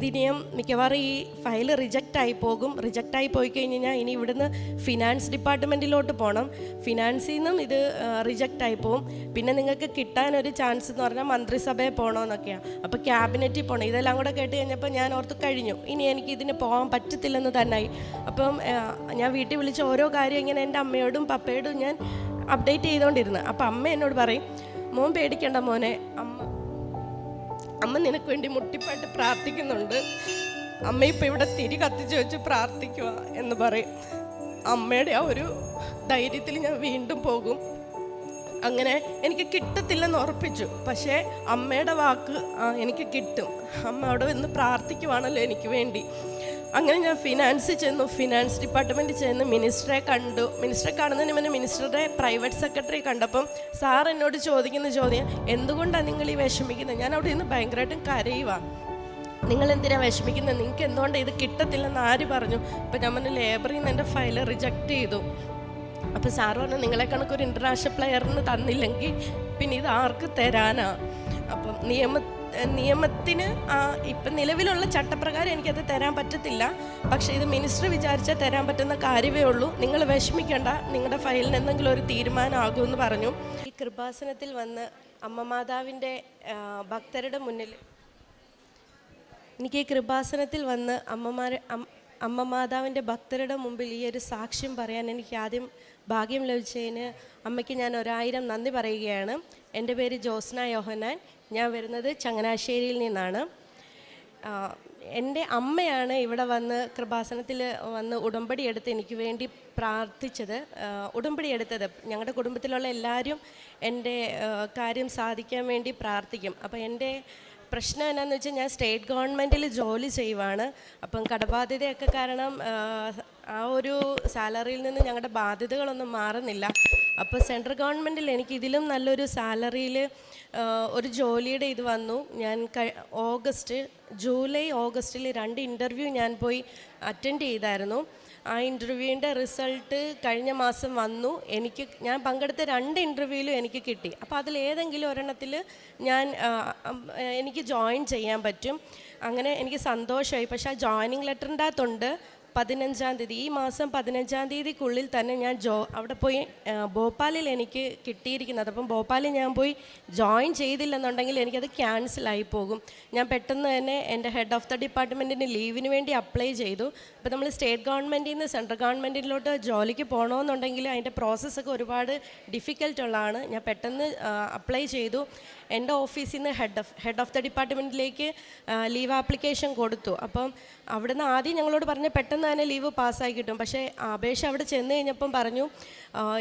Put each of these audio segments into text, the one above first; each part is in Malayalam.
ഇതിനിയും മിക്കവാറും ഈ ഫയൽ റിജക്റ്റ് ആയി പോകും. റിജക്റ്റ് ആയി പോയി കഴിഞ്ഞ് കഴിഞ്ഞാൽ ഇനി ഇവിടുന്ന് ഫിനാൻസ് ഡിപ്പാർട്ട്മെന്റിലോട്ട് പോകണം ഫിനാൻസിൽ നിന്നും ഇത് റിജക്റ്റ് ആയി പോകും പിന്നെ നിങ്ങൾക്ക് കിട്ടാൻ ഒരു ചാൻസ് എന്ന് പറഞ്ഞാൽ മന്ത്രിസഭയിൽ പോകണമെന്നൊക്കെയാണ് അപ്പോൾ ക്യാബിനറ്റിൽ പോകണം ഇതെല്ലാം കൂടെ കേട്ട് കഴിഞ്ഞപ്പോൾ ഞാൻ ഓർത്ത് കഴിഞ്ഞു. ഇനി എനിക്ക് ഇതിന് പോകാൻ പറ്റത്തില്ലെന്ന് തന്നെയായി അപ്പം ഞാൻ വീട്ടിൽ വിളിച്ച ഓരോ കാര്യം ഇങ്ങനെ എന്റെ അമ്മയോടും പപ്പയോടും ഞാൻ അപ്ഡേറ്റ് ചെയ്തുകൊണ്ടിരുന്നു അപ്പം അമ്മ എന്നോട് പറയും മോൻ പേടിക്കേണ്ട മോനെ. അമ്മ അമ്മ നിനക്ക് വേണ്ടി മുട്ടിപ്പാട്ട് പ്രാർത്ഥിക്കുന്നുണ്ട്. അമ്മ ഇപ്പം ഇവിടെ തിരി കത്തിച്ച് വെച്ച് പ്രാർത്ഥിക്കുക എന്ന് പറയും. അമ്മയുടെ ആ ഒരു ധൈര്യത്തിൽ ഞാൻ വീണ്ടും പോകും. അങ്ങനെ എനിക്ക് കിട്ടത്തില്ലെന്ന് ഉറപ്പിച്ചു. പക്ഷേ അമ്മയുടെ വാക്ക് എനിക്ക് കിട്ടും. അമ്മ അവിടെ നിന്ന് പ്രാർത്ഥിക്കുവാണല്ലോ എനിക്ക് വേണ്ടി. അങ്ങനെ ഞാൻ ഫിനാൻസ് ചെന്നു ഫിനാൻസ് ഡിപ്പാർട്ട്മെന്റ് ചെന്ന് മിനിസ്റ്ററെ കണ്ടു. മിനിസ്റ്ററെ കാണുന്നതിന് മുന്നേ മിനിസ്റ്ററുടെ പ്രൈവറ്റ് സെക്രട്ടറി കണ്ടപ്പം സാർ എന്നോട് ചോദിക്കുന്ന ചോദ്യം എന്തുകൊണ്ടാണ് നിങ്ങൾ ഈ വിഷമിക്കുന്നത്? ഞാൻ അവിടെ നിന്ന് ഭയങ്കരമായിട്ടും കരയുക നിങ്ങൾ എന്തിനാണ് വിഷമിക്കുന്നത്? നിങ്ങൾക്ക് എന്തുകൊണ്ട് ഇത് കിട്ടത്തില്ലെന്ന് ആര് പറഞ്ഞു? ഇപ്പം ഞാൻ പറഞ്ഞു ലേബറിൽ നിന്ന് എന്റെ ഫയൽ റിജക്റ്റ് ചെയ്തു. അപ്പോൾ സാർ പറഞ്ഞു നിങ്ങളെ കണക്കൊരു ഇന്റർനാഷണൽ പ്ലെയറിന് തന്നില്ലെങ്കിൽ പിന്നെ ഇത് ആർക്ക് തരാനാണ് അപ്പം നിയമ നിയമത്തിന് ഇപ്പം നിലവിലുള്ള ചട്ടപ്രകാരം എനിക്കത് തരാൻ പറ്റത്തില്ല. പക്ഷേ ഇത് മിനിസ്റ്റർ വിചാരിച്ചാൽ തരാൻ പറ്റുന്ന കാര്യമേ ഉള്ളൂ. നിങ്ങൾ വിഷമിക്കേണ്ട. നിങ്ങളുടെ ഫയലിന് എന്തെങ്കിലും ഒരു തീരുമാനമാകുമെന്ന് പറഞ്ഞു. ഈ കൃപാസനത്തിൽ വന്ന് അമ്മ മാതാവിന്റെ ഭക്തരുടെ മുന്നിൽ എനിക്ക് ഈ കൃപാസനത്തിൽ വന്ന് അമ്മമാരെ അമ്മ മാതാവിന്റെ ഭക്തരുടെ മുമ്പിൽ ഈ ഒരു സാക്ഷ്യം പറയാൻ എനിക്ക് ആദ്യം ഭാഗ്യം ലഭിച്ചതിന് അമ്മയ്ക്ക് ഞാൻ ഒരായിരം നന്ദി പറയുകയാണ്. എന്റെ പേര് ജോസ്ന യോഹനാൻ ഞാൻ വരുന്നത് ചങ്ങനാശ്ശേരിയിൽ നിന്നാണ്. എന്റെ അമ്മയാണ് ഇവിടെ വന്ന് കൃപാസനത്തിൽ വന്ന് ഉടമ്പടി എടുത്ത് എനിക്ക് വേണ്ടി പ്രാർത്ഥിച്ചത്. ഉടമ്പടി എടുത്തത്. ഞങ്ങളുടെ കുടുംബത്തിലുള്ള എല്ലാവരും എന്റെ കാര്യം സാധിക്കാൻ വേണ്ടി പ്രാർത്ഥിക്കും. അപ്പോൾ എന്റെ പ്രശ്നം എന്നാന്ന് വെച്ചാൽ ഞാൻ സ്റ്റേറ്റ് ഗവൺമെന്റിൽ ജോലി ചെയ്യുവാണ്. അപ്പം കടബാധ്യതയൊക്കെ കാരണം ആ ഒരു സാലറിയിൽ നിന്ന് ഞങ്ങളുടെ ബാധ്യതകളൊന്നും മാറുന്നില്ല. അപ്പോൾ സെൻട്രൽ ഗവൺമെന്റിൽ എനിക്ക് ഇതിലും നല്ലൊരു സാലറിയിൽ ഒരു ജോലിയുടെ ഇത് വന്നു. ഞാൻ ഓഗസ്റ്റ് ജൂലൈ ഓഗസ്റ്റിൽ രണ്ട് ഇന്റർവ്യൂ ഞാൻ പോയി അറ്റൻഡ് ചെയ്തായിരുന്നു. ആ ഇന്റർവ്യൂവിന്റെ റിസൾട്ട് കഴിഞ്ഞ മാസം വന്നു. എനിക്ക് ഞാൻ പങ്കെടുത്ത രണ്ട് ഇന്റർവ്യൂവിലും എനിക്ക് കിട്ടി. അപ്പോൾ അതിൽ ഏതെങ്കിലും ഒരെണ്ണത്തിൽ ഞാൻ എനിക്ക് ജോയിൻ ചെയ്യാൻ പറ്റും. അങ്ങനെ എനിക്ക് സന്തോഷമായി. പക്ഷേ ആ ജോയിനിങ് ലെറ്ററിന്റെ അകത്തുണ്ട്. പതിനഞ്ചാം തീയതി ഈ മാസം പതിനഞ്ചാം തീയതിക്കുള്ളിൽ തന്നെ ഞാൻ ജോ അവിടെ പോയി ഭോപ്പാലിൽ എനിക്ക് കിട്ടിയിരിക്കുന്നത്. അപ്പം ഭോപ്പാലിൽ ഞാൻ പോയി ജോയിൻ ചെയ്തില്ലെന്നുണ്ടെങ്കിൽ എനിക്കത് ക്യാൻസലായി പോകും. ഞാൻ പെട്ടെന്ന് തന്നെ എന്റെ ഹെഡ് ഓഫ് ദ ഡിപ്പാർട്ട്മെന്റിന് ലീവിന് വേണ്ടി അപ്ലൈ ചെയ്തു. അപ്പോൾ നമ്മൾ സ്റ്റേറ്റ് ഗവൺമെന്റിൽ നിന്ന് സെൻട്രൽ ഗവൺമെന്റിലോട്ട് ജോലിക്ക് പോകണമെന്നുണ്ടെങ്കിൽ അതിന്റെ പ്രോസസ്സൊക്കെ ഒരുപാട് ഡിഫിക്കൽട്ടുള്ളതാണ്. ഞാൻ പെട്ടെന്ന് അപ്ലൈ ചെയ്തു. എന്റെ ഓഫീസിൽ നിന്ന് head of head of the ഡിപ്പാർട്ട്മെന്റിലേക്ക് leave application കൊടുത്തു. അപ്പം അവിടെ നിന്ന് ആദ്യം ഞങ്ങളോട് പറഞ്ഞ പെട്ടെന്ന് തന്നെ ലീവ് പാസ്സായി കിട്ടും. പക്ഷേ അപേക്ഷ അവിടെ ചെന്ന് കഴിഞ്ഞപ്പം പറഞ്ഞു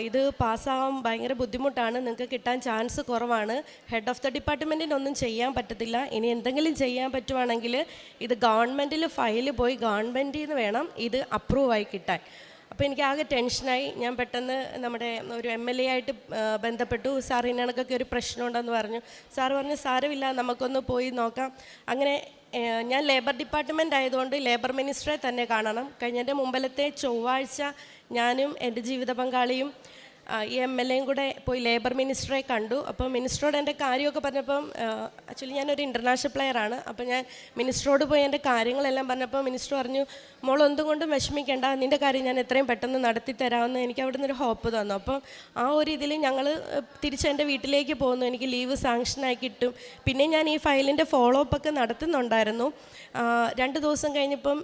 ഇത് പാസ്സാവാൻ ഭയങ്കര ബുദ്ധിമുട്ടാണ്. നിങ്ങൾക്ക് കിട്ടാൻ ചാൻസ് കുറവാണ്. ഹെഡ് ഓഫ് ദ ഡിപ്പാർട്ട്മെന്റിനൊന്നും ചെയ്യാൻ പറ്റത്തില്ല. ഇനി എന്തെങ്കിലും ചെയ്യാൻ പറ്റുവാണെങ്കിൽ ഇത് ഗവൺമെന്റിൽ ഫയൽ പോയി ഗവൺമെന്റിൽ നിന്ന് വേണം ഇത് അപ്രൂവായി കിട്ടാൻ. അപ്പോൾ എനിക്ക് ആകെ ടെൻഷനായി. ഞാൻ പെട്ടെന്ന് നമ്മുടെ ഒരു എം എൽ എ ആയിട്ട് ബന്ധപ്പെട്ടു. സാർ ഇന്നണക്കൊക്കെ ഒരു പ്രശ്നമുണ്ടെന്ന് പറഞ്ഞു. സാർ പറഞ്ഞു സാരമില്ല നമുക്കൊന്ന് പോയി നോക്കാം. അങ്ങനെ ഞാൻ ലേബർ ഡിപ്പാർട്ട്മെന്റ് ആയതുകൊണ്ട് ലേബർ മിനിസ്റ്ററെ തന്നെ കാണണം. കഴിഞ്ഞതിന്റെ മുമ്പലത്തെ ചൊവ്വാഴ്ച ഞാനും എന്റെ ജീവിത പങ്കാളിയും ഈ എം എൽ എയും കൂടെ പോയി ലേബർ മിനിസ്റ്ററെ കണ്ടു. അപ്പോൾ മിനിസ്റ്ററോട് എന്റെ കാര്യമൊക്കെ പറഞ്ഞപ്പം ആക്ച്വലി ഞാനൊരു ഇന്റർനാഷണൽ പ്ലെയറാണ് അപ്പോൾ ഞാൻ മിനിസ്റ്ററോട് പോയി എന്റെ കാര്യങ്ങളെല്ലാം പറഞ്ഞപ്പോൾ മിനിസ്റ്റർ പറഞ്ഞു മോൾ എന്തും കൊണ്ടും വിഷമിക്കേണ്ട. നിന്റെ കാര്യം ഞാൻ എത്രയും പെട്ടെന്ന് നടത്തി തരാമെന്ന് എനിക്ക് അവിടെ നിന്നൊരു ഹോപ്പ് തന്നു. അപ്പം ആ ഒരു ഇതിൽ ഞങ്ങൾ തിരിച്ച് എന്റെ വീട്ടിലേക്ക് പോകുന്നു എനിക്ക് ലീവ് സാങ്ഷനായി കിട്ടും. പിന്നെ ഞാൻ ഈ ഫയലിന്റെ ഫോളോ അപ്പ് ഒക്കെ നടത്തുന്നുണ്ടായിരുന്നു. രണ്ട് ദിവസം കഴിഞ്ഞപ്പം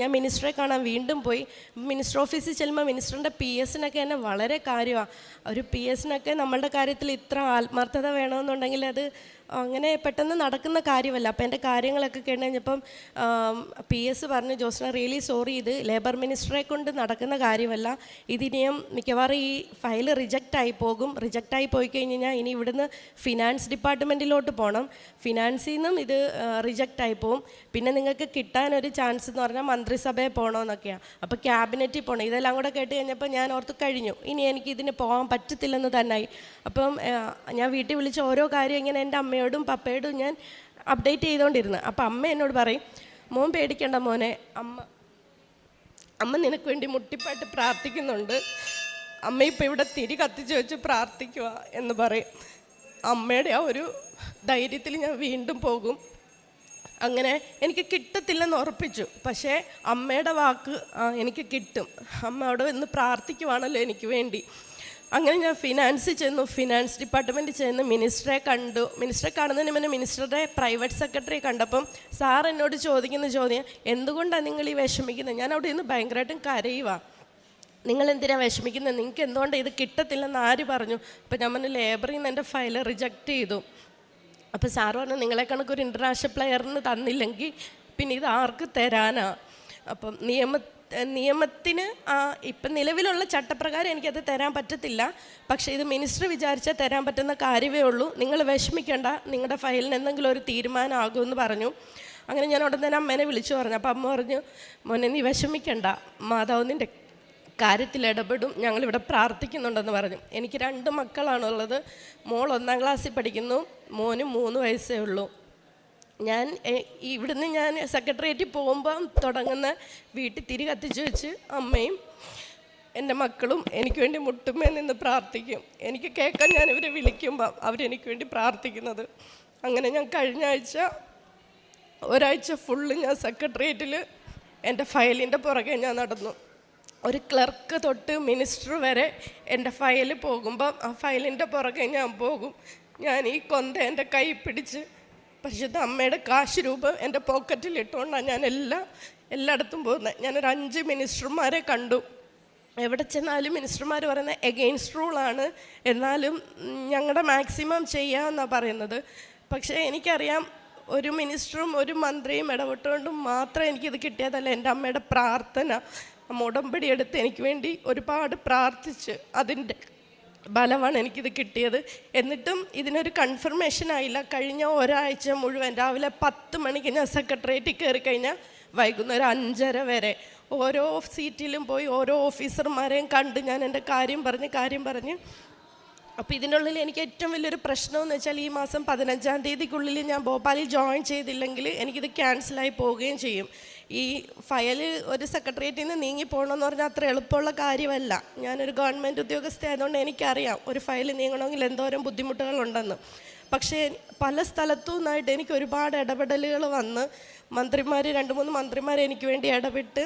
ഞാൻ മിനിസ്റ്ററെ കാണാൻ വീണ്ടും പോയി. മിനിസ്റ്റർ ഓഫീസിൽ ചെല്ലുമ്പോൾ മിനിസ്റ്ററിന്റെ പി എസിനൊക്കെ എന്നെ വളരെ കാര്യമാണ് ഒരു പി എസിനൊക്കെ നമ്മളുടെ കാര്യത്തിൽ ഇത്ര ആത്മാർത്ഥത വേണമെന്നുണ്ടെങ്കിൽ അത് അങ്ങനെ പെട്ടെന്ന് നടക്കുന്ന കാര്യമല്ല. അപ്പോൾ എന്റെ കാര്യങ്ങളൊക്കെ കഴിഞ്ഞപ്പം പി എസ് പറഞ്ഞു ജോസ്ന റിയലി സോറി ഇത് ലേബർ മിനിസ്റ്ററെ കൊണ്ട് നടക്കുന്ന കാര്യമല്ല. ഇതിനിയും മിക്കവാറും ഈ ഫയൽ റിജക്റ്റ് ആയി പോകും. റിജക്റ്റ് ആയി പോയി കഴിഞ്ഞ് കഴിഞ്ഞാൽ ഇനി ഇവിടുന്ന് ഫിനാൻസ് ഡിപ്പാർട്ട്മെന്റിലോട്ട് പോകണം ഫിനാൻസിൽ നിന്നും ഇത് റിജക്റ്റ് ആയി പോകും പിന്നെ നിങ്ങൾക്ക് കിട്ടാൻ ഒരു ചാൻസ് എന്ന് പറഞ്ഞാൽ മന്ത്രിസഭയിൽ പോകണമെന്നൊക്കെയാണ് അപ്പോൾ ക്യാബിനറ്റിൽ പോകണം ഇതെല്ലാം കൂടെ കേട്ട് കഴിഞ്ഞപ്പോൾ ഞാൻ ഓർത്ത് കഴിഞ്ഞു. ഇനി എനിക്ക് ഇതിന് പോകാൻ പറ്റത്തില്ലെന്ന് തന്നെയായി അപ്പം ഞാൻ വീട്ടിൽ വിളിച്ച ഓരോ കാര്യം ഇങ്ങനെ എന്റെ അമ്മയോടും പപ്പയോടും ഞാൻ അപ്ഡേറ്റ് ചെയ്തുകൊണ്ടിരുന്നു അപ്പം അമ്മ എന്നോട് പറയും മോൻ പേടിക്കേണ്ട മോനെ അമ്മ അമ്മ നിനക്ക് വേണ്ടി മുട്ടിപ്പാട്ട് പ്രാർത്ഥിക്കുന്നുണ്ട്. അമ്മ ഇപ്പം ഇവിടെ തിരി കത്തിച്ചു വെച്ച് പ്രാർത്ഥിക്കുക എന്ന് പറയും. അമ്മയുടെ ആ ഒരു ധൈര്യത്തിൽ ഞാൻ വീണ്ടും പോകും. അങ്ങനെ എനിക്ക് കിട്ടത്തില്ലെന്ന് ഉറപ്പിച്ചു. പക്ഷേ അമ്മയുടെ വാക്ക് എനിക്ക് കിട്ടും. അമ്മ അവിടെ നിന്ന് പ്രാർത്ഥിക്കുവാണല്ലോ എനിക്ക് വേണ്ടി. അങ്ങനെ ഞാൻ ഫിനാൻസ് ചെന്നു ഫിനാൻസ് ഡിപ്പാർട്ട്മെന്റ് ചെന്ന് മിനിസ്റ്ററെ കണ്ടു. മിനിസ്റ്ററെ കാണുന്നതിന് മുന്നേ മിനിസ്റ്ററുടെ പ്രൈവറ്റ് സെക്രട്ടറി കണ്ടപ്പം സാർ എന്നോട് ചോദിക്കുന്ന ചോദ്യം എന്തുകൊണ്ടാണ് നിങ്ങൾ ഈ വിഷമിക്കുന്നത്? ഞാൻ അവിടെ നിന്ന് ഭയങ്കരമായിട്ടും കരയുവാ. നിങ്ങൾ എന്തിനാണ് വിഷമിക്കുന്നത്? നിങ്ങൾക്ക് എന്തുകൊണ്ട് ഇത് കിട്ടത്തില്ലെന്ന് ആര് പറഞ്ഞു? അപ്പം ഞാൻ പറഞ്ഞു ലേബറിൽ നിന്ന് എന്റെ ഫയൽ റിജക്റ്റ് ചെയ്തു. അപ്പോൾ സാറ് പറഞ്ഞു നിങ്ങളെ കണക്കൊരു ഇന്റർനാഷണൽ പ്ലെയറിന് തന്നില്ലെങ്കിൽ പിന്നെ ഇത് ആർക്ക് തരാനാണ് അപ്പം നിയമ നിയമത്തിന് ആ ഇപ്പം നിലവിലുള്ള ചട്ടപ്രകാരം എനിക്കത് തരാൻ പറ്റത്തില്ല. പക്ഷേ ഇത് മിനിസ്റ്റർ വിചാരിച്ചാൽ തരാൻ പറ്റുന്ന കാര്യമേ ഉള്ളൂ. നിങ്ങൾ വിഷമിക്കേണ്ട. നിങ്ങളുടെ ഫയലിന് എന്തെങ്കിലും ഒരു തീരുമാനമാകുമെന്ന് പറഞ്ഞു. അങ്ങനെ ഞാൻ ഉടൻ തന്നെ അമ്മേനെ വിളിച്ചു പറഞ്ഞു. അപ്പം അമ്മ പറഞ്ഞു മോനെ നീ വിഷമിക്കണ്ട. മാതാവ് നിന്റെ കാര്യത്തിൽ ഇടപെടും. ഞങ്ങളിവിടെ പ്രാർത്ഥിക്കുന്നുണ്ടെന്ന് പറഞ്ഞു. എനിക്ക് രണ്ട് മക്കളാണുള്ളത്. മോൾ ഒന്നാം ക്ലാസ്സിൽ പഠിക്കുന്നു. മോനും മൂന്ന് വയസ്സേ ഉള്ളൂ. ഞാൻ ഇവിടുന്ന് ഞാൻ സെക്രട്ടേറിയറ്റിൽ പോകുമ്പം തുടങ്ങുന്ന വീട്ടിൽ തിരി കത്തിച്ച് വെച്ച് അമ്മയും എന്റെ മക്കളും എനിക്ക് വേണ്ടി മുട്ടുമേ നിന്ന് പ്രാർത്ഥിക്കും. എനിക്ക് കേൾക്കാൻ ഞാൻ ഇവരെ വിളിക്കുമ്പം അവരെനിക്ക് വേണ്ടി പ്രാർത്ഥിക്കുന്നത്. അങ്ങനെ ഞാൻ കഴിഞ്ഞ ആഴ്ച ഒരാഴ്ച ഫുള്ള് ഞാൻ സെക്രട്ടേറിയറ്റിൽ എന്റെ ഫയലിന്റെ പുറകെ ഞാൻ നടന്നു. ഒരു ക്ലർക്ക് തൊട്ട് മിനിസ്റ്റർ വരെ എന്റെ ഫയൽ പോകുമ്പം ആ ഫയലിന്റെ പുറകെ ഞാൻ പോകും. ഞാൻ ഈ കൊന്ത എന്റെ കൈ പിടിച്ച് പരിശുദ്ധ അമ്മയുടെ കാശ് രൂപം എന്റെ പോക്കറ്റിൽ ഇട്ടുകൊണ്ടാണ് ഞാൻ എല്ലാം എല്ലായിടത്തും പോകുന്നത് ഞാനൊരു അഞ്ച് മിനിസ്റ്റർമാരെ കണ്ടു. എവിടെ ചെന്നാലും മിനിസ്റ്റർമാർ പറയുന്നത് എഗെയിൻസ്റ്റ് റൂളാണ് എന്നാലും ഞങ്ങളുടെ മാക്സിമം ചെയ്യാമെന്നാണ് പറയുന്നത്. പക്ഷേ എനിക്കറിയാം ഒരു മിനിസ്റ്ററും ഒരു മന്ത്രിയും ഇടപെട്ടുകൊണ്ടും മാത്രം എനിക്കിത് കിട്ടിയതല്ല. എന്റെ അമ്മയുടെ പ്രാർത്ഥന ഉടമ്പടി എടുത്ത് എനിക്ക് വേണ്ടി ഒരുപാട് പ്രാർത്ഥിച്ച് അതിന്റെ ബലമാണ് എനിക്കിത് കിട്ടിയത്. എന്നിട്ടും ഇതിനൊരു കൺഫർമേഷൻ ആയില്ല. കഴിഞ്ഞ ഒരാഴ്ച മുഴുവൻ രാവിലെ പത്ത് മണിക്ക് ഞാൻ സെക്രട്ടേറിയറ്റിൽ കയറി കഴിഞ്ഞാൽ വൈകുന്നേരം അഞ്ചര വരെ. ഓരോ സീറ്റിലും പോയി ഓരോ ഓഫീസർമാരെയും കണ്ട് ഞാൻ എന്റെ കാര്യം പറഞ്ഞ് കാര്യം പറഞ്ഞ്. അപ്പോൾ ഇതിനുള്ളിൽ എനിക്ക് ഏറ്റവും വലിയൊരു പ്രശ്നമെന്ന് വെച്ചാൽ ഈ മാസം പതിനഞ്ചാം തീയതിക്കുള്ളിൽ ഞാൻ ഭോപ്പാലിൽ ജോയിൻ ചെയ്തില്ലെങ്കിൽ എനിക്കിത് ക്യാൻസലായി പോവുകയും ചെയ്യും. ഈ ഫയൽ ഒരു സെക്രട്ടേറിയറ്റിൽ നിന്ന് നീങ്ങിപ്പോകണമെന്ന് പറഞ്ഞാൽ അത്ര എളുപ്പമുള്ള കാര്യമല്ല. ഞാനൊരു ഗവൺമെന്റ് ഉദ്യോഗസ്ഥ ആയതുകൊണ്ട് എനിക്കറിയാം ഒരു ഫയൽ നീങ്ങണമെങ്കിൽ എന്തോരം ബുദ്ധിമുട്ടുകളുണ്ടെന്ന്. പക്ഷേ പല സ്ഥലത്തു നിന്നായിട്ട് എനിക്ക് ഒരുപാട് ഇടപെടലുകൾ വന്ന് മന്ത്രിമാർ രണ്ട് മൂന്ന് മന്ത്രിമാർ എനിക്ക് വേണ്ടി ഇടപെട്ട്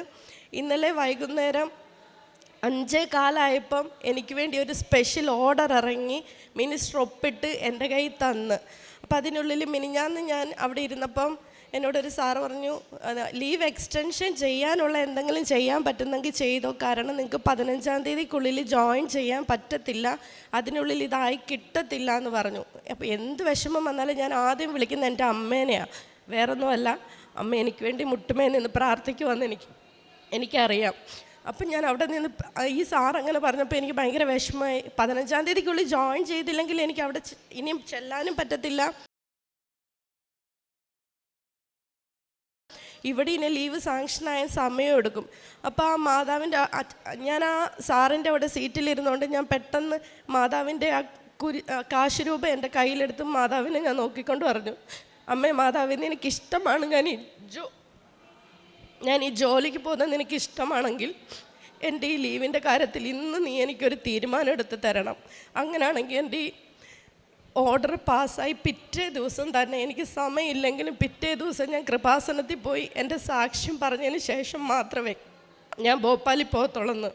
ഇന്നലെ വൈകുന്നേരം അഞ്ചേ കാലായപ്പം എനിക്ക് വേണ്ടി ഒരു സ്പെഷ്യൽ ഓർഡർ ഇറങ്ങി മിനിസ്റ്റർ ഒപ്പിട്ട് എന്റെ കയ്യിൽ തന്ന്. അപ്പം അതിനുള്ളിൽ മിനിഞ്ഞാന്ന് ഞാൻ അവിടെ ഇരുന്നപ്പം എന്നോടൊരു സാറ് പറഞ്ഞു ലീവ് എക്സ്റ്റൻഷൻ ചെയ്യാനുള്ള എന്തെങ്കിലും ചെയ്യാൻ പറ്റുന്നെങ്കിൽ ചെയ്തോ. കാരണം നിങ്ങൾക്ക് പതിനഞ്ചാം തീയതിക്കുള്ളിൽ ജോയിൻ ചെയ്യാൻ പറ്റത്തില്ല. അതിനുള്ളിൽ ഇതായി കിട്ടത്തില്ല എന്ന് പറഞ്ഞു. അപ്പോൾ എന്ത് വിഷമം വന്നാലും ഞാൻ ആദ്യം വിളിക്കുന്ന എന്റെ അമ്മേനെയാണ് വേറൊന്നുമല്ല. അമ്മ എനിക്ക് വേണ്ടി മുട്ടുമേ നിന്ന് പ്രാർത്ഥിക്കുമെന്ന് എനിക്ക് എനിക്കറിയാം. അപ്പം ഞാൻ അവിടെ നിന്ന് ഈ സാർ അങ്ങനെ പറഞ്ഞപ്പോൾ എനിക്ക് ഭയങ്കര വിഷമമായി. പതിനഞ്ചാം തീയതിക്കുള്ളിൽ ജോയിൻ ചെയ്തില്ലെങ്കിൽ എനിക്ക് അവിടെ ഇനിയും ചെല്ലാനും പറ്റത്തില്ല. ഇവിടെ ഇനി ലീവ് സാങ്ഷനായ സമയം എടുക്കും. അപ്പോൾ ആ മാതാവിന്റെ ഞാൻ ആ സാറിന്റെ അവിടെ സീറ്റിലിരുന്നുകൊണ്ട് ഞാൻ പെട്ടെന്ന് മാതാവിന്റെ ആ കുരി കാശുരൂപ കാശ് രൂപ എന്റെ കയ്യിലെടുത്ത് മാതാവിനെ ഞാൻ നോക്കിക്കൊണ്ട് പറഞ്ഞു. അമ്മേ മാതാവിന് എനിക്കിഷ്ടമാണ്. ഞാൻ ഈ ജോ ഞാൻ ഈ ജോലിക്ക് പോകുന്നത് എനിക്കിഷ്ടമാണെങ്കിൽ എന്റെ ഈ ലീവിന്റെ കാര്യത്തിൽ ഇന്ന് നീ എനിക്കൊരു തീരുമാനം എടുത്ത് തരണം. അങ്ങനെയാണെങ്കിൽ എന്റെ ഈ ഓർഡർ പാസ്സായി പിറ്റേ ദിവസം തന്നെ എനിക്ക് സമയമില്ലെങ്കിലും പിറ്റേ ദിവസം ഞാൻ കൃപാസനത്തിൽ പോയി എന്റെ സാക്ഷ്യം പറഞ്ഞതിന് ശേഷം മാത്രമേ ഞാൻ ഭോപ്പാലിൽ പോകത്തുള്ളെന്ന്.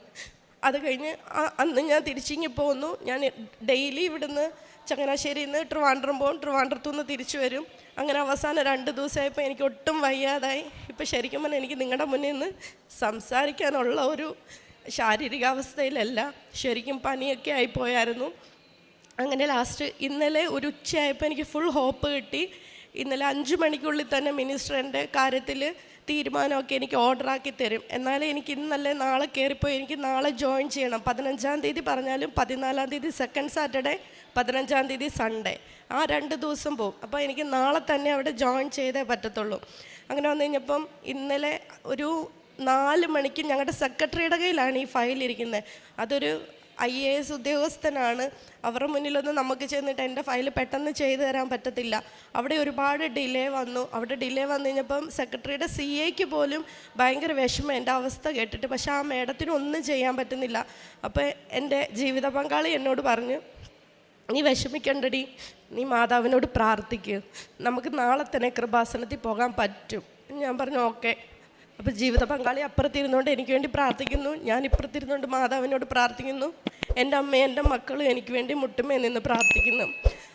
അത് കഴിഞ്ഞ് അന്ന് ഞാൻ തിരിച്ചിങ്ങി പോന്നു. ഞാൻ ഡെയിലി ഇവിടുന്ന് ചങ്ങനാശ്ശേരിയിൽ നിന്ന് ട്രിവാൻഡ്രം പോകും. ട്രിവാൻഡ്രത്തു നിന്ന് തിരിച്ചു വരും. അങ്ങനെ അവസാനം രണ്ട് ദിവസമായപ്പോൾ എനിക്ക് ഒട്ടും വയ്യാതായി. ഇപ്പം ശരിക്കും പറഞ്ഞാൽ എനിക്ക് നിങ്ങളുടെ മുന്നിൽ നിന്ന് സംസാരിക്കാനുള്ള ഒരു ശാരീരികാവസ്ഥയിലല്ല. ശരിക്കും പനിയൊക്കെ ആയിപ്പോയായിരുന്നു അങ്ങനെ ലാസ്റ്റ് ഇന്നലെ ഒരു ഉച്ചയായപ്പോൾ എനിക്ക് ഫുൾ ഹോപ്പ് കിട്ടി. ഇന്നലെ അഞ്ച് മണിക്കുള്ളിൽ തന്നെ മിനിസ്റ്ററിന്റെ കാര്യത്തിൽ തീരുമാനമൊക്കെ എനിക്ക് ഓർഡറാക്കി തരും. എന്നാൽ എനിക്ക് ഇന്നല്ലേ നാളെ കയറിപ്പോയി എനിക്ക് നാളെ ജോയിൻ ചെയ്യണം. പതിനഞ്ചാം തീയതി പറഞ്ഞാലും പതിനാലാം തീയതി സെക്കൻഡ് സാറ്റർഡേ പതിനഞ്ചാം തീയതി സൺഡേ ആ രണ്ട് ദിവസം പോകും അപ്പോൾ എനിക്ക് നാളെ തന്നെ അവിടെ ജോയിൻ ചെയ്തേ പറ്റത്തുള്ളൂ. അങ്ങനെ വന്നു കഴിഞ്ഞപ്പം ഇന്നലെ ഒരു നാല് മണിക്ക് ഞങ്ങളുടെ സെക്രട്ടറിയുടെ കയ്യിലാണ് ഈ ഫയൽ ഇരിക്കുന്നത് അതൊരു ഐ എ എസ് ഉദ്യോഗസ്ഥനാണ്. അവരുടെ മുന്നിലൊന്നും നമുക്ക് ചെന്നിട്ട് എന്റെ ഫയൽ പെട്ടെന്ന് ചെയ്തു തരാൻ പറ്റത്തില്ല. അവിടെ ഒരുപാട് ഡിലേ വന്നു. അവിടെ ഡിലേ വന്നു കഴിഞ്ഞപ്പം സെക്രട്ടറിയുടെ സി എക്ക് പോലും ഭയങ്കര വിഷമം. എന്റെ അവസ്ഥ കേട്ടിട്ട്. പക്ഷേ ആ മേഡത്തിന് ഒന്നും ചെയ്യാൻ പറ്റുന്നില്ല. അപ്പോൾ എന്റെ ജീവിത പങ്കാളി എന്നോട് പറഞ്ഞു നീ വിഷമിക്കണ്ടടി. നീ മാതാവിനോട് പ്രാർത്ഥിക്കൂ. നമുക്ക് നാളെ തന്നെ കൃപാസനത്തിൽ പോകാൻ പറ്റും. ഞാൻ പറഞ്ഞു ഓക്കെ. അപ്പോൾ ജീവിത പങ്കാളി അപ്പുറത്തിരുന്നുകൊണ്ട് എനിക്ക് വേണ്ടി പ്രാർത്ഥിക്കുന്നു. ഞാൻ ഇപ്പുറത്തിരുന്നുകൊണ്ട് മാതാവിനോട് പ്രാർത്ഥിക്കുന്നു. എന്റെ അമ്മയും എന്റെ മക്കളും എനിക്ക് വേണ്ടി മുട്ടുമേ നിന്ന് പ്രാർത്ഥിക്കുന്നു.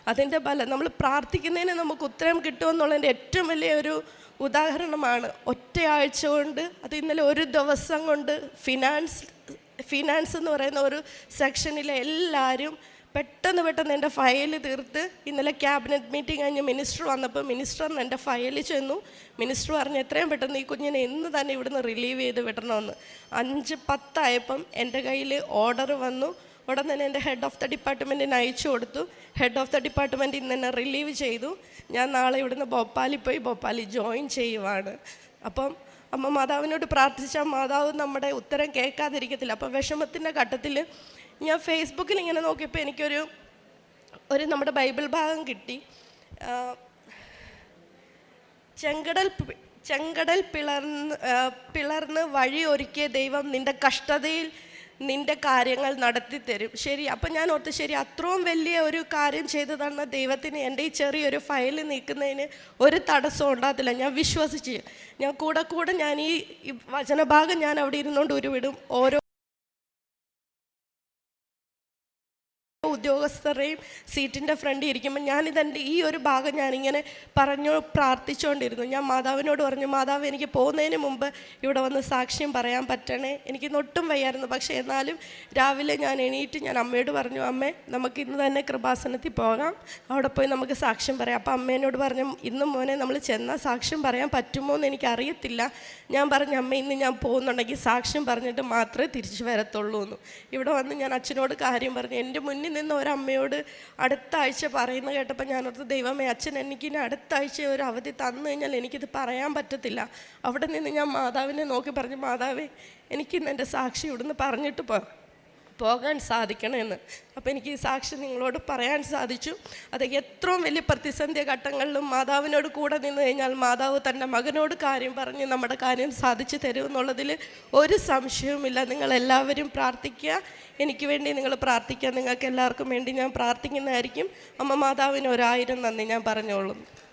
അതിന്റെ ഫലം നമ്മൾ പ്രാർത്ഥിക്കുന്നതിന് നമുക്ക് ഉത്തരം കിട്ടുമെന്നുള്ളതിന്റെ ഏറ്റവും വലിയ ഒരു ഉദാഹരണമാണ് ഒറ്റയാഴ്ച കൊണ്ട് അത് ഇന്നലെ ഒരു ദിവസം കൊണ്ട് ഫിനാൻസ് ഫിനാൻസ് എന്ന് പറയുന്ന ഒരു സെക്ഷനിലെ എല്ലാവരും പെട്ടെന്ന് പെട്ടെന്ന് എന്റെ ഫയൽ തീർത്ത് ഇന്നലെ ക്യാബിനറ്റ് മീറ്റിംഗ് കഴിഞ്ഞ് മിനിസ്റ്റർ വന്നപ്പോൾ മിനിസ്റ്റർ എന്റെ ഫയൽ ചെന്നു. മിനിസ്റ്റർ പറഞ്ഞു എത്രയും പെട്ടെന്ന് ഈ കുഞ്ഞിനെ ഇന്ന് തന്നെ ഇവിടുന്ന് റിലീവ് ചെയ്ത് വിടണമെന്ന്. അഞ്ച് പത്തായപ്പം എന്റെ കയ്യിൽ ഓർഡർ വന്നു. ഉടൻ തന്നെ എന്റെ ഹെഡ് ഓഫ് ദ ഡിപ്പാർട്ട്മെന്റിന് അയച്ചു കൊടുത്തു. ഹെഡ് ഓഫ് ദ ഡിപ്പാർട്ട്മെന്റ് ഇന്ന് തന്നെ റിലീവ് ചെയ്തു. ഞാൻ നാളെ ഇവിടുന്ന് ഭോപ്പാലിൽ പോയി ഭോപ്പാലിൽ ജോയിൻ ചെയ്യുവാണ്. അപ്പം അമ്മ മാതാവിനോട് പ്രാർത്ഥിച്ചാൽ മാതാവ് നമ്മുടെ ഉത്തരം കേൾക്കാതിരിക്കത്തില്ല. അപ്പം വിഷമത്തിന്റെ ഘട്ടത്തിൽ ഞാൻ ഫേസ്ബുക്കിൽ ഇങ്ങനെ നോക്കിയപ്പോൾ എനിക്കൊരു ഒരു നമ്മുടെ ബൈബിൾ ഭാഗം കിട്ടി. ചെങ്കടൽ ചെങ്കടൽ പിളർന്ന് പിളർന്ന് വഴി ഒരുക്കിയ ദൈവം നിന്റെ കഷ്ടതയിൽ നിന്റെ കാര്യങ്ങൾ നടത്തി തരും. ശരി അപ്പം ഞാൻ ഓർത്ത് ശരി അത്രയും വലിയ ഒരു കാര്യം ചെയ്തു തന്ന ദൈവത്തിന് എന്റെ ഈ ചെറിയൊരു ഫയൽ നീക്കുന്നതിന് ഒരു തടസ്സം ഉണ്ടാകത്തില്ല. ഞാൻ വിശ്വസിച്ച് ഞാൻ കൂടെ കൂടെ ഞാൻ ഈ വചനഭാഗം ഞാൻ അവിടെ ഇരുന്നുകൊണ്ട് ഉരുവിടും. ഓരോ ഉദ്യോഗസ്ഥരുടെയും സീറ്റിന്റെ ഫ്രണ്ടിൽ ഇരിക്കുമ്പോൾ ഞാനിതെന്റെ ഈ ഒരു ഭാഗം ഞാനിങ്ങനെ പറഞ്ഞു പ്രാർത്ഥിച്ചുകൊണ്ടിരുന്നു ഞാൻ മാതാവിനോട് പറഞ്ഞു മാതാവ് എനിക്ക് പോകുന്നതിന് മുമ്പ് ഇവിടെ വന്ന് സാക്ഷ്യം പറയാൻ പറ്റണേ. എനിക്ക് ഒട്ടും വയ്യായിരുന്നു. പക്ഷേ എന്നാലും രാവിലെ ഞാൻ എണീറ്റ് ഞാൻ അമ്മയോട് പറഞ്ഞു അമ്മേ നമുക്ക് ഇന്ന് തന്നെ കൃപാസനത്തിൽ പോകാം. അവിടെ പോയി നമുക്ക് സാക്ഷ്യം പറയാം. അപ്പോൾ അമ്മേനോട് പറഞ്ഞു ഇന്ന് മോനെ നമ്മൾ ചെന്നാൽ സാക്ഷ്യം പറയാൻ പറ്റുമോ എന്ന് എനിക്കറിയത്തില്ല. ഞാൻ പറഞ്ഞു അമ്മ ഇന്ന് ഞാൻ പോകുന്നുണ്ടെങ്കിൽ സാക്ഷ്യം പറഞ്ഞിട്ട് മാത്രമേ തിരിച്ചു വരത്തുള്ളൂ എന്ന് ഇവിടെ വന്ന് ഞാൻ അച്ഛനോട് കാര്യം പറഞ്ഞു എന്റെ മുന്നിൽ നിന്ന് ഒരമ്മയോട് അടുത്ത ആഴ്ച പറയുന്നത് കേട്ടപ്പോൾ ഞാനോർത്ത് ദൈവമേ അച്ഛൻ എനിക്കിനി അടുത്ത ആഴ്ച ഒരു അവധി തന്നു കഴിഞ്ഞാൽ എനിക്കിത് പറയാൻ പറ്റത്തില്ല. അവിടെ നിന്ന് ഞാൻ മാതാവിനെ നോക്കി പറഞ്ഞു മാതാവേ എനിക്കിന്ന് എന്റെ സാക്ഷി ഇവിടുന്ന് പറഞ്ഞിട്ട് പോ. പോകാൻ സാധിക്കണമെന്ന്. അപ്പോൾ എനിക്ക് ഈ സാക്ഷി നിങ്ങളോട് പറയാൻ സാധിച്ചു. അത് എത്രയും വലിയ പ്രതിസന്ധി ഘട്ടങ്ങളിലും മാതാവിനോട് കൂടെ നിന്ന് കഴിഞ്ഞാൽ മാതാവ് തന്റെ മകനോട് കാര്യം പറഞ്ഞ് നമ്മുടെ കാര്യം സാധിച്ചു തരുമെന്നുള്ളതിൽ ഒരു സംശയവുമില്ല. നിങ്ങളെല്ലാവരും പ്രാർത്ഥിക്കുക. എനിക്ക് വേണ്ടി നിങ്ങൾ പ്രാർത്ഥിക്കുക. നിങ്ങൾക്ക് എല്ലാവർക്കും വേണ്ടി ഞാൻ പ്രാർത്ഥിക്കുന്നതായിരിക്കും. അമ്മ മാതാവിന് ഒരായിരം നന്ദി ഞാൻ പറഞ്ഞോളും.